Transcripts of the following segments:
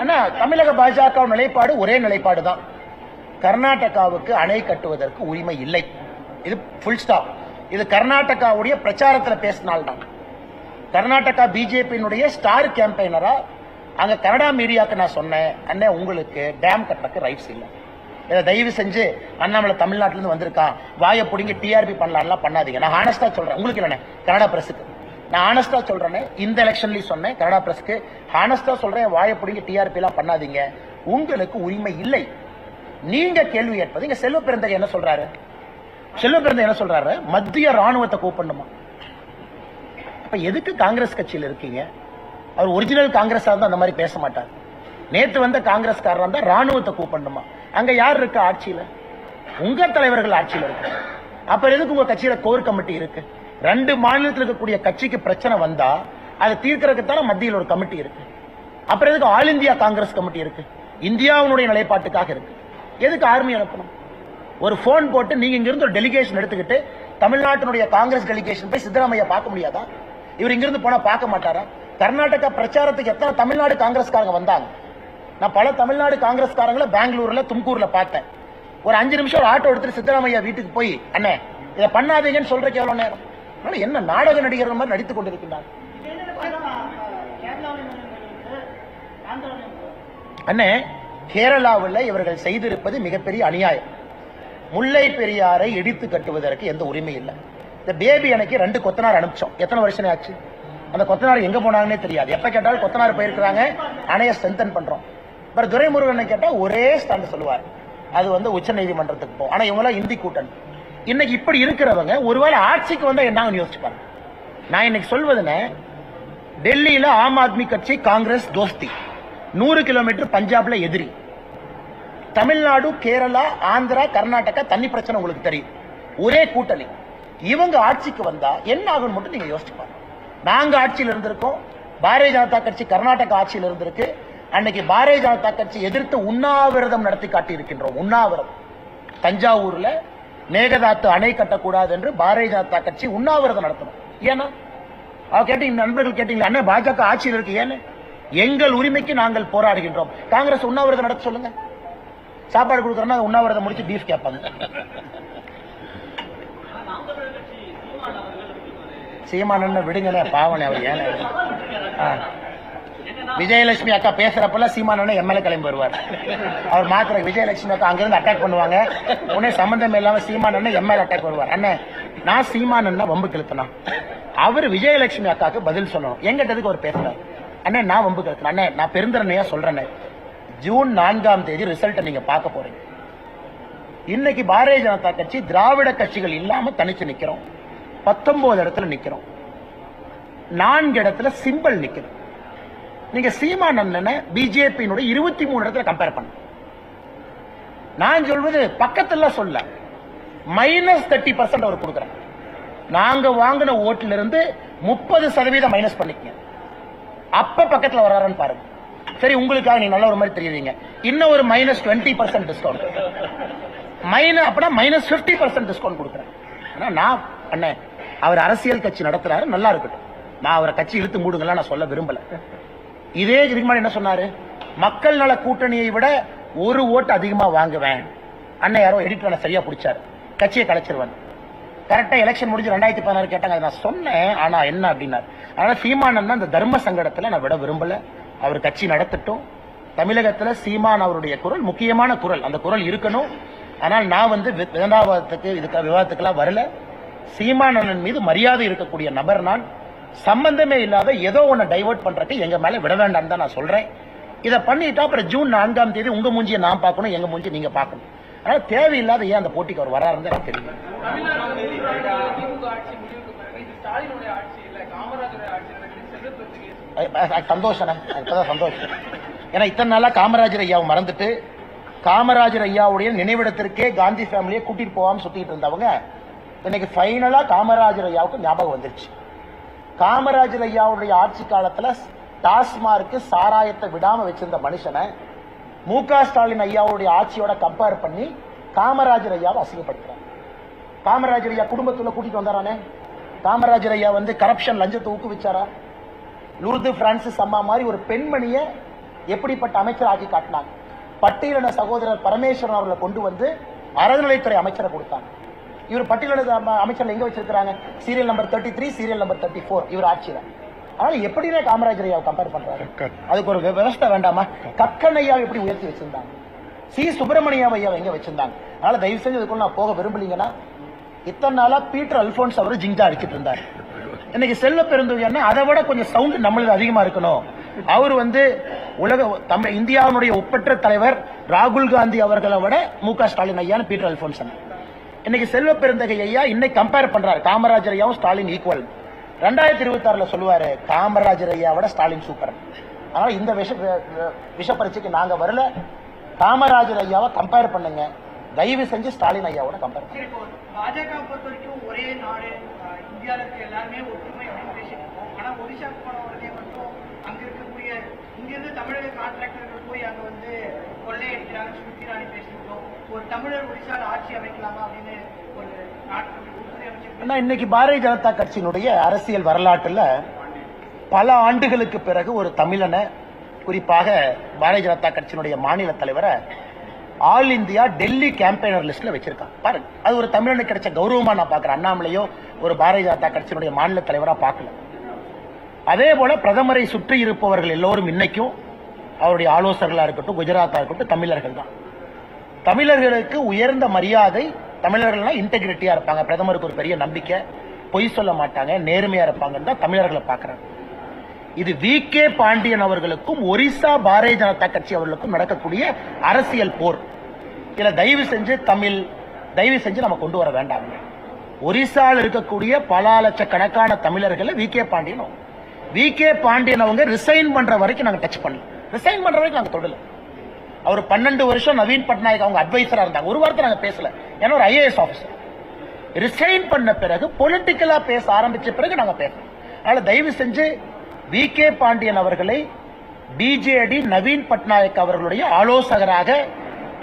ஆனா தமிழக பாஜக நிலைப்பாடு ஒரே நிலைப்பாடு தான் கர்நாடகாவுக்கு அணை கட்டுவதற்கு உரிமை இல்லை. இது ஃபுல் ஸ்டாப் இது கர்நாடகாவுடைய பிரச்சாரத்தில் பேசினால்தான். கர்நாடகா பிஜேபியினுடைய ஸ்டார் கேம்பெயினரா அங்க கனடா மீடியாவுக்கு நான் சொன்னேன் அண்ணே உங்களுக்கு டேம் கட்டுறதுக்கு ரைட்ஸ் இல்லை. இதை தயவு செஞ்சு அண்ணாமலை தமிழ்நாட்டிலிருந்து வந்திருக்கான். வாயை பிடிங்க டிஆர்பி பண்ணலாம்லாம் பண்ணாதீங்க. நான் ஹானஸ்டா சொல்றேன். உங்களுக்கு இல்லைண்ணே கனடா பிரஸுக்கு நான் ஹானஸ்டா சொல்றேனே இந்த எலெக்ஷன்லயும் சொன்னேன் கனடா பிரஸ்க்கு ஹானஸ்டா சொல்றேன் வாயப்பிடிங்க டிஆர்பி எல்லாம் பண்ணாதீங்க. உங்களுக்கு உரிமை இல்லை. நீங்க கேள்வி கேட்பது இங்க செல்வ பிறந்தகை என்ன சொல்றாரு? செல்வ பிறந்த என்ன சொல்றாரு? மத்திய ராணுவத்தை கூப்பிடணுமா? அப்ப எதுக்கு காங்கிரஸ் கட்சியில் இருக்கீங்க? அவர் ஒரிஜினல் காங்கிரஸா இருந்தா அந்த மாதிரி பேச மாட்டார். நேத்து வந்த காங்கிரஸ்காரர் இருந்தா ராணுவத்தை கூப்பிடணுமா? அங்க யார் இருக்கு ஆட்சியில? உங்க தலைவர்கள் ஆட்சியில இருக்கு அப்ப எதுக்கு உங்க கட்சியில கோர் கமிட்டி இருக்கு? ரெண்டு மாநிலத்தில் இருக்கக்கூடிய கட்சிக்கு பிரச்சனை வந்தா அதை தீர்க்கறதுக்கு தானே மத்தியில் ஒரு கமிட்டி இருக்கு. அப்புறம் எதுக்கு ஆல் இந்தியா காங்கிரஸ் கமிட்டி இருக்கு? இந்தியாவுடைய நிலைப்பாட்டுக்காக இருக்கு. எதுக்கு ஆர்மி அனுப்பணும்? ஒரு போன் போட்டு நீங்க இங்கிருந்து ஒரு டெலிகேஷன் எடுத்துக்கிட்டு தமிழ்நாட்டினுடைய காங்கிரஸ் டெலிகேஷன் போய் சித்தராமையா பார்க்க முடியாதா? இவர் இங்கிருந்து போனா பார்க்க மாட்டாரா? கர்நாடகா பிரச்சாரத்துக்கு எத்தனை தமிழ்நாடு காங்கிரஸ்காரங்க வந்தாங்க? நான் பல தமிழ்நாடு காங்கிரஸ்காரங்களை பெங்களூர்ல தும்கூர்ல பார்த்தேன். ஒரு அஞ்சு நிமிஷம் ஒரு ஆட்டோ எடுத்துட்டு சித்தராமையா வீட்டுக்கு போய் அண்ணே இதை பண்ணாதீங்கன்னு சொல்றதுக்கு எவ்வளவு நேரம்? அதனால என்ன நாடக நடிகர் மாதிரி நடித்துக் கொண்டிருக்கின்றார்? அண்ணே கேரளாவில் இவர்கள் செய்திருப்பது மிகப்பெரிய அநியாயம். முல்லை பெரியாரை இடித்து கட்டுவதற்கு எந்த உரிமை இல்லை. இந்த பேபி எனக்கு ரெண்டு கொத்தனார் அனுப்பிச்சோம். எத்தனை வருஷம் ஆச்சு? அந்த கொத்தனார் எங்க போனாங்கன்னே தெரியாது. எப்ப கேட்டாலும் கொத்தனார் போயிருக்கிறாங்க அணைய ஸ்ட்ரென்தன் பண்றோம். அப்புறம் துரைமுருகனை கேட்டா ஒரே ஸ்டாண்ட் சொல்லுவார். அது வந்து உச்ச நீதிமன்றத்துக்கு போகும் ஆனா இவங்களாம் இந்தி கூட்டணி. இன்னைக்கு இப்படி இருக்கிறவங்க ஒருவேளை ஆட்சிக்கு வந்தா என்ன யோசிச்சு பாருங்க. நான் இன்னைக்கு சொல்வதுன்னு டெல்லியில ஆம் ஆத்மி கட்சி காங்கிரஸ் தோஸ்தி. நூறு கிலோமீட்டர் பஞ்சாப்ல எதிரி. தமிழ்நாடு கேரளா ஆந்திரா கர்நாடகா தண்ணி பிரச்சனை உங்களுக்கு தெரியும். ஒரே கூட்டணி. இவங்க ஆட்சிக்கு வந்தா என்ன ஆகும் மட்டும் நீங்க யோசிச்சு பாருங்க. நாங்க ஆட்சியில் இருந்திருக்கோம். பாரதிய ஜனதா கட்சி கர்நாடகா ஆட்சியில் இருந்திருக்கு. அன்னைக்கு பாரதிய ஜனதா கட்சி எதிர்த்து உண்ணாவிரதம் நடத்தி காட்டி இருக்கின்றோம் உண்ணாவிரதம். தஞ்சாவூர்ல மேகதாத்து அணை கட்டக்கூடாது என்று பாரதிய ஜனதா கட்சி உண்ணாவிரதம் நடத்தணும். ஏன்னா? அவ கேட்டீங்க நண்பர்கள் கேட்டீங்களா அண்ணா பாஜக ஆட்சியில் இருக்கு ஏன்னு? எங்கள் உரிமைக்கு நாங்கள் போராடுகின்றோம். காங்கிரஸ் உண்ணாவிரதம் நடத்த சொல்லுங்க. சாப்பாடு கொடுக்குறோன்னா உண்ணாவிரதம் முடிச்சு பீஃப் கேட்பாங்க. சீமானன்னு விடுங்கண்ணே பாவனே அவர் ஏன் விஜயலட்சுமி அக்கா பேசுறப்பெல்லாம் சீமானண்ணே எம்எல்ஏ கிளம்பி வருவார். அவர் மாத்திர விஜயலட்சுமி அக்கா அங்கிருந்து அட்டாக் பண்ணுவாங்க. உடனே சம்பந்தம் இல்லாம சீமானண்ணே எம்எல்ஏ அட்டாக் வருவார். அண்ணே நான் சீமானண்ணா வம்பு கிழத்தினா அவர் விஜயலட்சுமி அக்காவுக்கு பதில் சொல்லணும். எங்கிட்டதுக்கு அவர் பேசுறாரு? அண்ணே நான் வம்பு கிழத்தினா அண்ணே நான் பெருந்தரணையா சொல்றேன் ஜூன் நான்காம் தேதி ரிசல்ட்டை நீங்க பார்க்க போறீங்க. இன்னைக்கு பாரதிய ஜனதா கட்சி திராவிட கட்சிகள் இல்லாம தனிச்சு நிக்கிறோம். பத்தொன்பது இடத்துல நிக்கிறோம். நான்கு இடத்துல சிம்பிள் நிக்குது. நீங்க சீமான் அண்ணனை பிஜேபியினுடைய இருபத்தி மூணு இடத்துல கம்பேர் பண்ண. நான் சொல்வது பக்கத்துல சொல்ல. மைனஸ் தேர்ட்டி பர்சன்ட் அவர் கொடுக்குறேன் நாங்க வாங்கின ஓட்டுல இருந்து முப்பது சதவீதம் மைனஸ் பண்ணிக்கங்க. அப்ப பக்கத்துல வராருன்னு பாருங்க. சரி உங்களுக்காக நீ நல்ல ஒரு மாதிரி தெரியுறீங்க. இன்னும் ஒரு minus twenty percent discount minus அப்படின்னா மைனஸ் பிப்டி பர்சன்ட் டிஸ்கவுண்ட் கொடுக்குறேன். ஆனா நான் அண்ணன் அவர் அரசியல் கட்சி நடத்துறாரு நல்லா இருக்கட்டும். நான் அவரை கட்சி இழுத்து மூடுங்கலாம் நான் சொல்ல விரும்பல. இதே இதுக்கு முன்னாடி என்ன சொன்னாரு? மக்கள் நல கூட்டணியை விட ஒரு ஓட்டு அதிகமா வாங்குவேன். அண்ணன் யாரோ எடிட் பண்ண சரியா பிடிச்சாரு. கட்சியை கலைச்சிருவேன். கரெக்டா எலெக்ஷன் முடிஞ்சு ரெண்டாயிரத்தி பதினாறு கேட்டாங்க. அதை நான் சொன்னேன். ஆனா என்ன அப்படின்னாரு. அதனால சீமானன் அந்த தர்ம சங்கடத்துல நான் விட விரும்பல. அவர் கட்சி நடத்தட்டும். தமிழகத்துல சீமான் அவருடைய குரல் முக்கியமான குரல். அந்த குரல் இருக்கணும். ஆனால் நான் வந்து வி- விதண்டாவாதத்துக்கு இதுக்கு விவாதத்துக்கெல்லாம் வரல. சீமானன் மீது மரியாதை இருக்கக்கூடிய நபர் நான். சம்பந்தமே இல்லாத ஏதோ ஒன்று டைவர்ட் பண்றதுக்கு எங்க மேலே விட வேண்டாம்னு தான் நான் சொல்றேன். இதை பண்ணிட்டா அப்புறம் ஜூன் நான்காம் தேதி உங்க மூஞ்சியை நான் பார்க்கணும் எங்க மூஞ்சி நீங்க பார்க்கணும். அதனால தேவையில்லாத ஏன் அந்த போட்டிக்கு அவர் வராருன்னு எனக்கு தெரியும். சந்தோஷம் அதுதான் சந்தோஷம். ஏன்னா இத்தனை நாளா காமராஜர் ஐயாவை மறந்துட்டு காமராஜர் ஐயாவுடைய நினைவிடத்திற்கே காந்தி ஃபேமிலியை கூட்டிட்டு போகாமல் சுத்திட்டு இருந்தவங்க இன்னைக்கு ஃபைனலா காமராஜர் ஐயாவுக்கு ஞாபகம் வந்துருச்சு. காமராஜர் ஐயாவுடைய ஆட்சி காலத்துல டாஸ்மார்க்கு சாராயத்தை விடாம வச்சிருந்த மனுஷனை மு க ஸ்டாலின் ஐயாவுடைய ஆட்சியோட கம்பேர் பண்ணி காமராஜர் ஐயாவை அசிங்கப்படுத்துறாங்க காமராஜர் ஐயா குடும்பத்துல கூட்டிட்டு வந்தாரானே? காமராஜர் ஐயா வந்து கரப்ஷன் லஞ்சத்தை ஊக்குவிச்சாரா? லூர்து பிரான்சிஸ் அம்மா மாதிரி ஒரு பெண்மணியை எப்படிப்பட்ட அமைச்சர் ஆக்கி காட்டினாங்க? பட்டியலின சகோதரர் பரமேஸ்வரன் அவர்களை கொண்டு வந்து அறநிலைத்துறை அமைச்சரை கொடுத்தாங்க. இவர் பட்டியலின அம- அமைச்சர்ல எங்க வச்சிருக்காங்க serial number thirty three serial number thirty four இவர் ஆட்சியில. அதனால காமராஜர் ஐயாவை கம்பேர் பண்றாரு? அதுக்கு ஒரு விவ- விவஸ்தை வேண்டாமா? கக்கன். ஐயாவை எப்படி உயர்த்தி வச்சிருந்தாங்க? சி. சுப்பிரமணியம் ஐயாவை எங்க வச்சிருந்தாங்க? அதனால தயவு செஞ்சு இதுக்குள்ள நான் போக விரும்பலீங்கன்னா இத்தனை நாளா பீட்டர் அல்போன்ஸ் அவர் ஜிங்கா அடிச்சிட்டு இருந்தார். இன்னைக்கு செல்வ பெருந்தகைன்னா அதை விட கொஞ்சம் சவுண்ட் நம்மளுக்கு அதிகமா இருக்கணும். அவர் வந்து உலக தமிழ் இந்தியாவுடைய ஒப்பற்ற தலைவர் ராகுல் காந்தி அவர்களை விட மு க ஸ்டாலின் ஐயான்னு பீட்டர் அல்போன்சன் இன்னைக்கு செல்வ பெருந்தகை ஐயா இன்னைக்கு கம்பேர் பண்றாரு. காமராஜர் ஐயாவும் ஸ்டாலின் ஈக்குவல் ரெண்டாயிரத்தி இருபத்தி ஆறுல சொல்லுவாரு காமராஜர் ஐயா விட ஸ்டாலின் சூப்பர் அதனால இந்த விஷ வி- விஷ பரீட்சைக்கு நாங்க வரல. காமராஜர் ஐயாவை கம்பேர் பண்ணுங்க. தயவு செஞ்சு ஸ்டாலின் ஐயாவோட கம்பேர் பண்ணுங்க. பாஜக பொறுத்த வரைக்கும் ஒரே நாடு இந்தியாவுக்கு எல்லாருமே ஒற்றுமை அப்படின்னு பேசிட்டு ஆனா ஒடிஷாக்கு போன உடனே மட்டும் அங்க இருக்கக்கூடிய இங்கிருந்து தமிழக கான்ட்ராக்டர்கள் போய் அங்க வந்து கொள்ளையடிக்கிறாங்க சுத்திராணி பேசிருக்கோம் ஒரு தமிழர் ஒடிசால ஆட்சி அமைக்கலாமா அப்படின்னு ஒரு நாட்டு இன்னைக்கு பாரதிய ஜனதா கட்சியினுடைய அரசியல் வரலாற்றுல பல ஆண்டுகளுக்கு பிறகு ஒரு தமிழனை குறிப்பாக பாரதிய ஜனதா கட்சியினுடைய மாநில தலைவரை ஆல் இந்தியா டெல்லி கேம்பெயினர் லிஸ்ட்ல வச்சிருக்கான். பாருங்க அது ஒரு தமிழனுக்கு கிடைச்ச கௌரவமா நான் பாக்குறேன் அண்ணாமலையோ ஒரு பாரதிய ஜனதா கட்சியினுடைய மாநில தலைவரா பார்க்கல. அதே போல பிரதமரை சுற்றி இருப்பவர்கள் எல்லோரும் இன்னைக்கும் அவருடைய ஆலோசகர்களா இருக்கட்டும் குஜராத்தா இருக்கட்டும் தமிழர்கள் தான். தமிழர்களுக்கு உயர்ந்த மரியாதை தமிழர்கள்னா இன்டெகிரிட்டியா இருப்பாங்க. பிரதமருக்கு ஒரு பெரிய நம்பிக்கை. பொய் சொல்ல மாட்டாங்க நேர்மையா இருப்பாங்கன்னு தான் தமிழர்களை பார்க்கறாங்க. இது வி. கே. பாண்டியன் அவர்களுக்கும் ஒரிசா பாரதிய ஜனதா கட்சி அவர்களுக்கும் நடக்கக்கூடிய அரசியல் போர். இதில் தயவு செஞ்சு தமிழ் தயவு செஞ்சு நம்ம கொண்டு வர வேண்டாம் ஒரிசாவில் இருக்கக்கூடிய பல லட்சக்கணக்கான தமிழர்களை V. K. Pandian V. K. Pandian அவங்க ரிசைன் பண்ற வரைக்கும் நாங்கள் டச் பண்ணல. ரிசைன் பண்ற வரைக்கும் நாங்கள் தொடல. அவர் பன்னெண்டு வருஷம் நவீன் பட்நாயக் அவங்க அட்வைசரா இருந்தாங்க. ஒரு வார்த்தை நாங்க பேசல. ஏன்னா ஒரு ஐஏஎஸ் ஆஃபீஸர் ரிசைன் பண்ண பிறகு பொலிட்டிக்கலா பேச ஆரம்பிச்ச பிறகு நாங்க பேசணும் அதனால தயவு செஞ்சு வி கே பாண்டியன் அவர்களை பிஜேடி நவீன் பட்நாயக் அவர்களுடைய ஆலோசகராக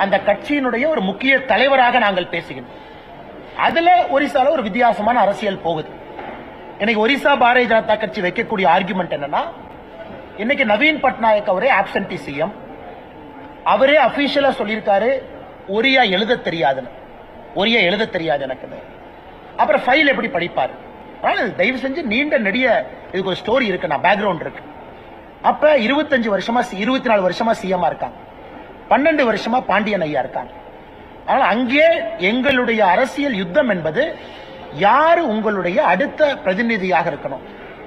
அந்த கட்சியினுடைய ஒரு முக்கிய தலைவராக நாங்கள் பேசுகின்றோம். அதுல ஒரிசால ஒரு வித்தியாசமான அரசியல் போகுது. இன்னைக்கு ஒரிசா பாரதிய ஜனதா கட்சி வைக்கக்கூடிய ஆர்குமெண்ட் என்னன்னா இன்னைக்கு நவீன் பட்நாயக் அவரே ஆப்சன்டி சிஎம் அவரே அபிஷியலா சொல்லியிருக்காரு ஒரியா எழுத தெரியாதுன்னு. ஒரியா எழுத தெரியாது எனக்கு அப்புறம் ஃபைல் எப்படி படிப்பார்? ஆனால் தயவு செஞ்சு நீண்ட நெடிய இதுக்கு ஒரு ஸ்டோரி இருக்கு நான் பேக்ரவுண்ட் இருக்கு. அப்ப இருபத்தஞ்சு வருஷமா இருபத்தி நாலு வருஷமா சிஎம்மா இருக்காங்க பன்னெண்டு வருஷமா பாண்டியன் ஐயா இருக்காங்க ஆனால் அங்கே எங்களுடைய அரசியல் யுத்தம் என்பது யார் உங்களுடைய அடுத்த பிரதிநிதியாக இருக்கணும்?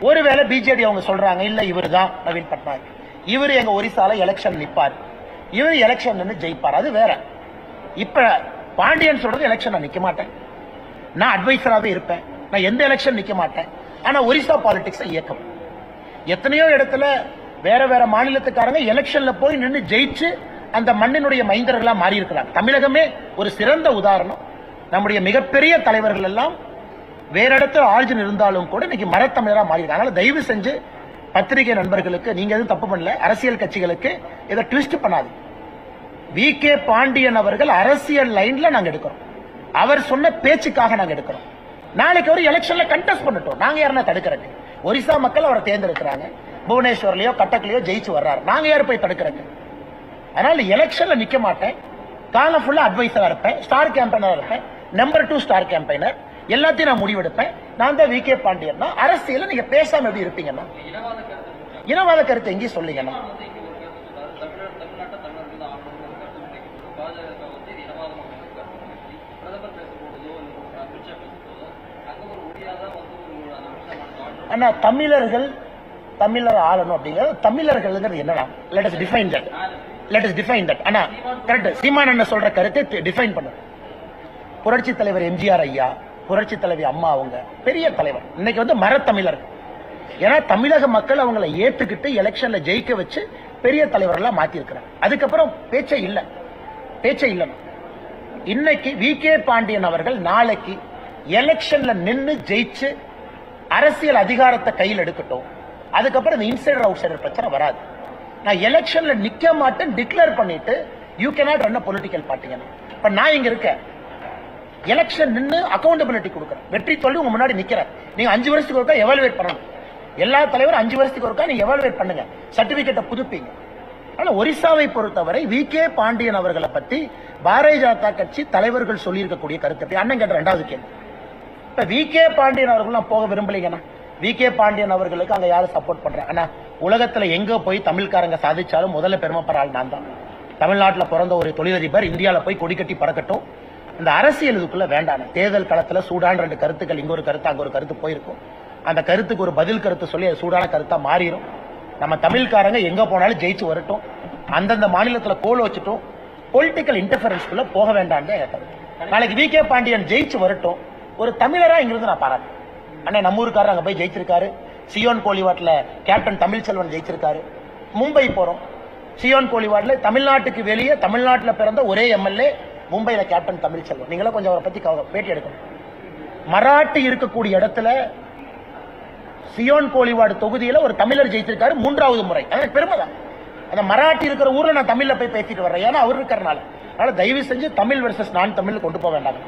ஒருவேளை பிஜேடி அவங்க சொல்றாங்க இல்ல இவர் தான் நவீன் பட்நாயக். இவர் எங்க ஒரிசால எலெக்ஷன் நிப்பார். இவர் எலெக்ஷன் நின்று ஜெயிப்பார். அது வேற. இப்ப பாண்டியன் சொல்றது எலெக்ஷன் நான் நிக்க மாட்டேன். நான் அட்வைசராகவே இருப்பேன். நான் எந்த எலெக்ஷன் நிக்க மாட்டேன். ஆனா ஒரிசா பாலிடிக்ஸ் இயக்கம். எத்தனையோ இடத்துல வேற வேற மாநிலத்துக்காரங்க எலெக்ஷன்ல போய் நின்று ஜெயிச்சு அந்த மண்ணினுடைய மைந்தர்களா மாறி இருக்கிறாங்க தமிழகமே ஒரு சிறந்த உதாரணம். நம்முடைய மிகப்பெரிய தலைவர்கள் எல்லாம் வேற இடத்துல ஆர்ஜின் இருந்தாலும் கூட இன்னைக்கு மரத்தமிழரா மாறி இருக்காங்க அதனால தயவு செஞ்சு பத்திரிகை நண்பர்களுக்கு நீங்க எதுவும் தப்பு பண்ணல அரசியல் கட்சிகளுக்கு இதை ட்விஸ்ட் பண்ணாது வி கே பாண்டியன் அவர்கள் அரசியல் லைன்ல நாங்க எடுக்கிறோம். அவர் சொன்ன பேச்சுக்காக நாங்க எடுக்கிறோம். நாளைக்கு ஒரு எலெக்ஷன்ல கண்டெஸ்ட் பண்ணட்டும். நாங்க யாருன்னா தடுக்கிறக்கு ஒரிசா மக்கள் அவரை தேர்ந்தெடுக்கிறாங்க. புவனேஸ்வர்லயோ கட்டக்லயோ ஜெயிச்சு வர்றாரு. நாங்க யாரு போய் தடுக்கிறக்கு அதனால எலெக்ஷன்ல நிக்க மாட்டேன். காலம் ஃபுல்லா அட்வைசரா இருப்பேன். ஸ்டார் கேம்பெயினரா இருப்பேன். நம்பர் டூ ஸ்டார் கேம்பெயினர் எல்லாத்தையும் நான் முடிவெடுப்பேன். நான் தான் வி கே பாண்டியன் அரசியல நீங்க பேசாம எப்படி இருப்பீங்கன்னா இனவாத கருத்தை எங்கேயும் சொல்லுங்கண்ணா தமிழர் தமிழ்நாட்டை தமிழர்கள் தான் ஆகணும்னு கருத்து முன்வைக்கும் பாஜக வந்து இது இனவாதம் அப்படின்னு கருத்து முன்வைச்சு பிரதமர் பேசும்போதோ இல்லை அமித்ஷா பேசும்போதோ அங்க ஒரு ஒடியாதான் வந்து ஒரு அந்த விஷயம் ஆனா தமிழர்கள் தமிழர் ஆளணும் அப்படிங்கிறது தமிழர்கள்ங்கிறது என்னடா? Let is define that let is define that ஆனா கரெக்ட் சீமான் என்ன சொல்ற கருத்தை டிஃபைன் பண்ணு. புரட்சி தலைவர் எம்ஜிஆர் ஐயா புரட்சி தலைவி அம்மா அவங்க பெரிய தலைவர். இன்னைக்கு வந்து மரத்தமிழர். ஏன்னா தமிழக மக்கள் அவங்களை ஏத்துக்கிட்டு எலெக்ஷன்ல ஜெயிக்க வச்சு பெரிய தலைவர்களா மாத்தி இருக்கிறாங்க அதுக்கப்புறம் பேச்சே இல்ல. பேச்சே இல்ல. இன்னைக்கு வி கே பாண்டியன் அவர்கள் நாளைக்கு எலெக்ஷன்ல நின்று ஜெயிச்சு அரசியல் அதிகாரத்தை கையில் எடுக்கட்டும். அதுக்கப்புறம் இந்த இன்சைடர் அவுட் சைடர் பிரச்சனை வராது. நான் எலெக்ஷன்ல நிக்க மாட்டேன் டிக்ளேர் பண்ணிட்டு யூ கேனாட் ரன் பொலிட்டிக்கல் பார்ட்டிங்க இப்ப நான் இங்க இருக்கேன். எலெக்ஷன் நின்னு அக்கௌண்டபிலிட்டி கொடுக்குறேன். வெற்றி தோல்வி உங்க முன்னாடி நிக்கிறேன். நீங்க அஞ்சு வருஷத்துக்கு ஒருக்கா எவாலுவேட் பண்ணணும். எல்லா தலைவரும் அஞ்சு வருஷத்துக்கு ஒருக்கா நீங்க எவாலுவேட் பண்ணுங்க. சர்டிபிகேட்டை புதுப்பிங்க. ஆனா ஒரிசாவை பொறுத்தவரை வி. கே. பாண்டியன் அவர்களை பத்தி பாரதிய ஜனதா கட்சி தலைவர்கள் சொல்லியிருக்கக்கூடிய கருத்து அண்ணன் கேட்ட ரெண்டாவது கேள்வி. வி கே பாண்டியன் அவர்கள் நான் போக விரும்பலைங்கண்ணா வி கே பாண்டியன் அவர்களுக்கு அங்க யாரும் சப்போர்ட் பண்றேன் ஆனா உலகத்துல எங்க போய் தமிழ்காரங்க சாதிச்சாலும் முதல்ல பெருமைப்படுற ஆள் நான் தான். தமிழ்நாட்டில் பிறந்த ஒரு தொழிலதிபர் இந்தியாவில் போய் கொடி கட்டி பறக்கட்டும். இந்த அரசியல் இதுக்குள்ள வேண்டாம் தேர்தல் களத்துல சூடான ரெண்டு கருத்துக்கள் இங்க ஒரு கருத்து அங்க ஒரு கருத்து போயிருக்கும். அந்த கருத்துக்கு ஒரு பதில் கருத்து சொல்லி அது சூடான கருத்தா மாறிடும் நம்ம தமிழ்காரங்க எங்க போனாலும் ஜெயிச்சு வரட்டும். அந்தந்த மாநிலத்துல கோல் வச்சுட்டும். பொலிட்டிக்கல் இன்டர்ஃபரன்ஸ்குள்ள போக வேண்டாம் நாளைக்கு வி கே பாண்டியன் ஜெயிச்சு வரட்டும். ஒரு தமிழரா இங்கிருந்து நான் பாராட்டேன் அண்ணன் நம்ம ஊருக்காரர் அங்கே போய் ஜெயிச்சிருக்காரு. சியோன் கோலிவாட்டில் கேப்டன் தமிழ்ச்செல்வன் ஜெயிச்சிருக்காரு. மும்பை போகிறோம் சியோன் கோலிவாட்ல தமிழ்நாட்டுக்கு வெளியே தமிழ்நாட்டில் பிறந்த ஒரே எம்எல்ஏ மும்பையில் கேப்டன் தமிழ்ச்செல்வன் நீங்களும் கொஞ்சம் அவரை பற்றி பேட்டி எடுக்கணும். மராட்டி இருக்கக்கூடிய இடத்துல சியோன் கோலிவாடு தொகுதியில் ஒரு தமிழர் ஜெயிச்சிருக்காரு மூன்றாவது முறை. அது பெருமை தான். அந்த மராட்டி இருக்கிற ஊரில் நான் தமிழில் போய் பேசிட்டு வர்றேன். ஏன்னா அவர் இருக்கிறனால. அதனால் தயவு செஞ்சு தமிழ் வெர்சஸ் நான் தமிழ் கொண்டு போக வேண்டாம்.